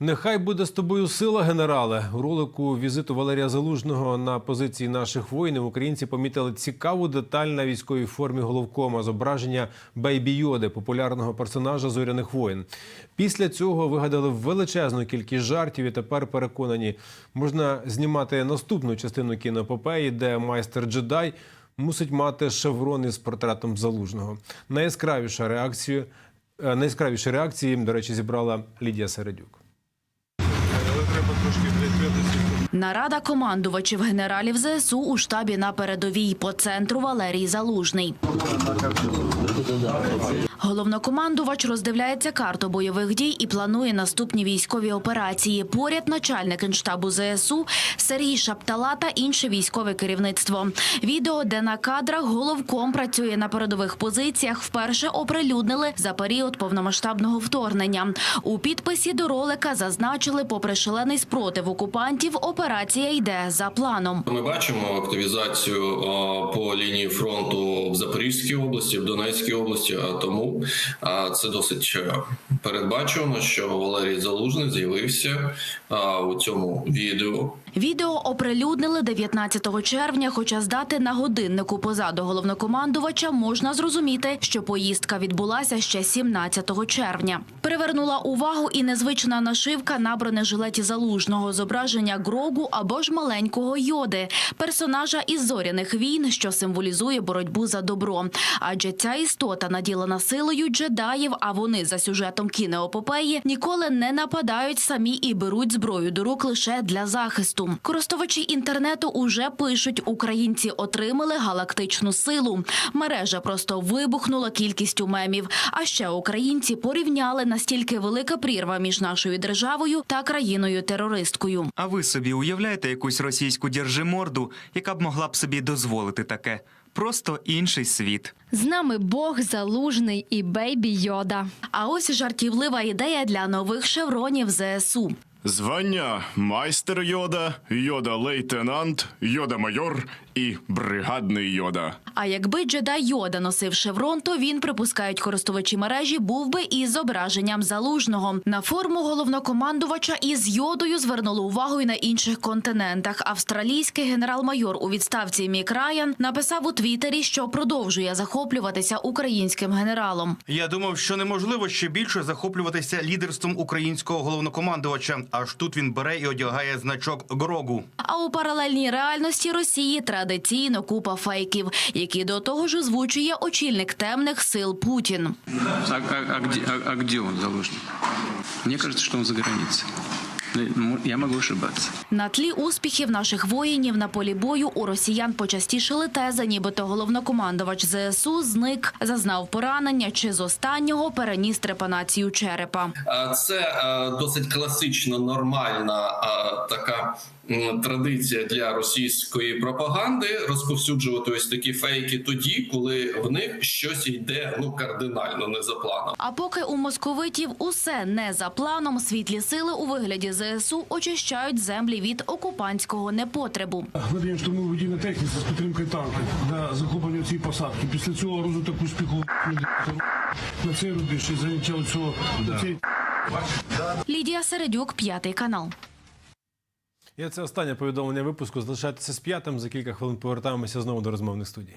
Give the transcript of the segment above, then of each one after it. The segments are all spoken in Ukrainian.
Нехай буде з тобою сила, генерале. У ролику візиту Валерія Залужного на позиції наших воїнів українці помітили цікаву деталь на військовій формі головкома зображення Бейбі Йоди, популярного персонажа зоряних воїн. Після цього вигадали величезну кількість жартів і тепер переконані, можна знімати наступну частину кіноепопеї, де майстер джедай мусить мати шеврон із портретом залужного. Найяскравіша реакція, е, найяскравіші реакції, до речі, зібрала Лідія Середюк. Нарада командувачів генералів ЗСУ у штабі на передовій по центру Валерій Залужний. Головнокомандувач роздивляється карту бойових дій і планує наступні військові операції. Поряд начальник генштабу ЗСУ Сергій Шаптала та інше військове керівництво. Відео, де на кадрах головком працює на передових позиціях, вперше оприлюднили за період повномасштабного вторгнення. У підписі до ролика зазначили, попри шалений спротив окупантів, операція йде за планом. Ми бачимо активізацію по лінії фронту в Запорізькій області, в Донецькій області. А тому а, це досить е, передбачувано, що Валерій Залужний з'явився у цьому відео. Відео оприлюднили 19 червня, хоча здати на годиннику позаду головнокомандувача можна зрозуміти, що поїздка відбулася ще 17 червня. Привернула увагу і незвична нашивка на бронежилеті залужного зображення Грогу або ж маленького йоди, персонажа із зоряних війн, що символізує боротьбу за добро. Адже ця істота наділена силою джедаїв, а вони за сюжетом кінеопопеї ніколи не нападають самі і беруть зброю до рук лише для захисту. Користувачі інтернету уже пишуть, українці отримали галактичну силу. Мережа просто вибухнула кількістю мемів. А ще українці порівняли настільки велика прірва між нашою державою та країною-терористкою. А ви собі уявляєте якусь російську держиморду, яка б могла б собі дозволити таке? Просто інший світ. З нами Бог залужний і Бейбі Йода. А ось жартівлива ідея для нових шевронів ЗСУ. Звання майстер йода, йода лейтенант, йода майор і бригадний йода. А якби джедай Йода носив шеврон, то він, припускають користувачі мережі, був би із зображенням залужного. На форму головнокомандувача із йодою звернули увагу і на інших континентах. Австралійський генерал-майор у відставці Мік Райан написав у Твіттері, що продовжує захоплюватися українським генералом. Я думав, що неможливо ще більше захоплюватися лідерством українського головнокомандувача. Аж тут він бере і одягає значок Грогу. А у паралельній реальності Росії традиційно купа фейків, які до того ж озвучує очільник темних сил Путін. А, а- а где, а- а где он заложник? Мне кажется, что он за границей. Ну, Я могу ошибаться. На тлі успіхів наших воїнів на полі бою у росіян почастішили тези, нібито головнокомандувач ЗСУ зник, зазнав поранення чи з останнього переніс трепанацію черепа. Це е, досить класично нормальна е, така традиція для російської пропаганди розповсюджувати ось такі фейки тоді, коли в них щось йде ну кардинально не за планом. А поки у московитів усе не за планом, світлі сили у вигляді ЗСУ очищають землі від окупантського непотребу. Надаємо штурмову дій на техніці з підтримкою танків для захоплення цієї посадки. Після цього розвиток успіху на цей рубіж і заняття цього цей Лідія Середюк, п'ятий канал. І це останнє повідомлення випуску. Залишайтеся з п'ятим. За кілька хвилин повертаємося знову до розмовних студій.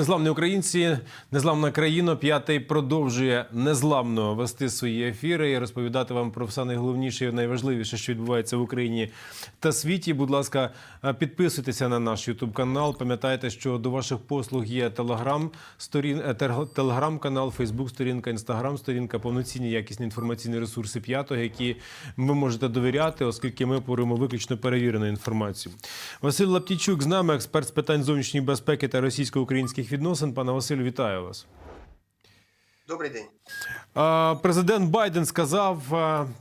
Незламні українці, незламна країна. П'ятий продовжує незламно вести свої ефіри і розповідати вам про все найголовніше і найважливіше, що відбувається в Україні та світі. Будь ласка, е, підписуйтеся на наш Ютуб канал. Пам'ятайте, що до ваших послуг є телеграм сторін, е, тер- телеграм-канал, Фейсбук-сторінка, інстаграм-сторінка, повноцінні якісні інформаційні ресурси п'ятого, які ви можете довіряти, оскільки ми поримо виключно перевірену інформацію. Василь Лаптійчук з нами, експерт з питань зовнішньої безпеки та російсько-українських відносин. Пане Василю, вітаю вас. Добрий день. Президент Байден сказав,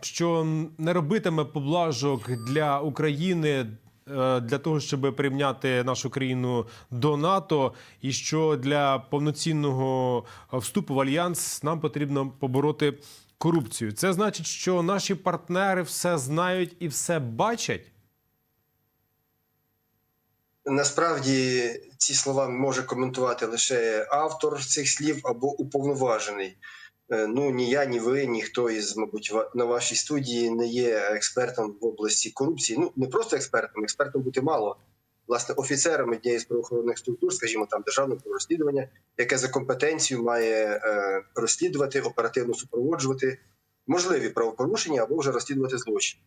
що не робитиме поблажок для України е, для того, щоб прирівняти нашу країну до НАТО, і що для повноцінного вступу в альянс нам потрібно побороти корупцію. Це значить, що наші партнери все знають і все бачать. Насправді ці слова може коментувати лише автор цих слів або уповноважений. Е, Ну ні я, ні ви, ніхто із, мабуть, на вашій студії не є експертом в області корупції. Ну не просто експертом, експертом бути мало. Власне, офіцерами однієї з правоохоронних структур, скажімо, там державного розслідування, яке за компетенцією має е, розслідувати, оперативно супроводжувати можливі правопорушення або вже розслідувати злочин.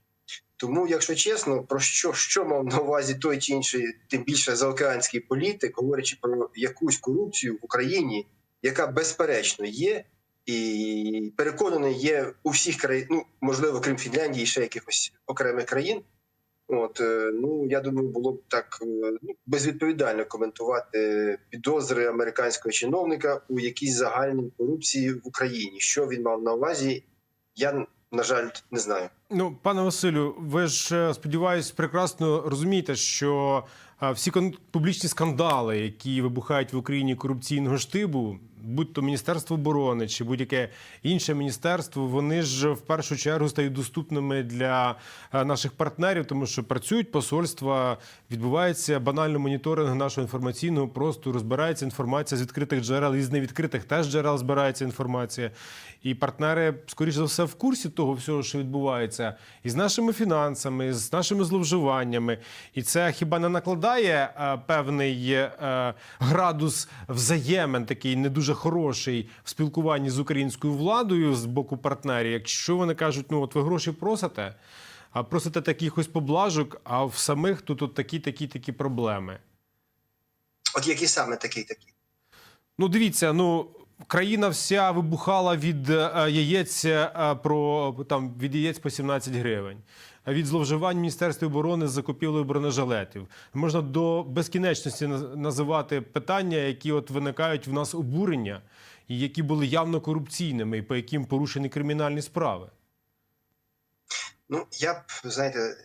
Тому, якщо чесно, про що, що мав на увазі той чи інший, тим більше заокеанський політик, говорячи про якусь корупцію в Україні, яка безперечно є, і переконаний є у всіх країн, ну можливо, крім Фінляндії, ще якихось окремих країн. От е, ну я думаю, було б так е, ну, безвідповідально коментувати підозри американського чиновника у якійсь загальній корупції в Україні. Що він мав на увазі, я на жаль не знаю. Ну, пане Василю, ви ж е, сподіваюсь, прекрасно розумієте, що е, всі публічні скандали, які вибухають в Україні корупційного штибу, будь то Міністерство оборони чи будь-яке інше міністерство, вони ж в першу чергу стають доступними для е, наших партнерів, тому що працюють посольства, відбувається банально моніторинг нашого інформаційного простору, збирається інформація з відкритих джерел і з невідкритих теж джерел збирається інформація. І партнери, скоріш за все, в курсі того всього, що відбувається, і з нашими фінансами, і з нашими зловживаннями. І це хіба не накладає е, певний е, градус взаємин, такий не дуже хороший в спілкуванні з українською владою з боку партнерів, якщо вони кажуть, ну от ви гроші просите, а просите таких ось поблажок, а в самих тут от такі, такі, такі проблеми. От які саме такий такі. Ну, дивіться, ну. Країна вся вибухала від е, яєць е, про там від яєць по 17 гривень. Від зловживань Міністерства оборони з закупівлею бронежилетів можна до безкінечності називати питання, які от виникають в нас обурення, і які були явно корупційними, і по яким порушені кримінальні справи. Ну я б знаєте,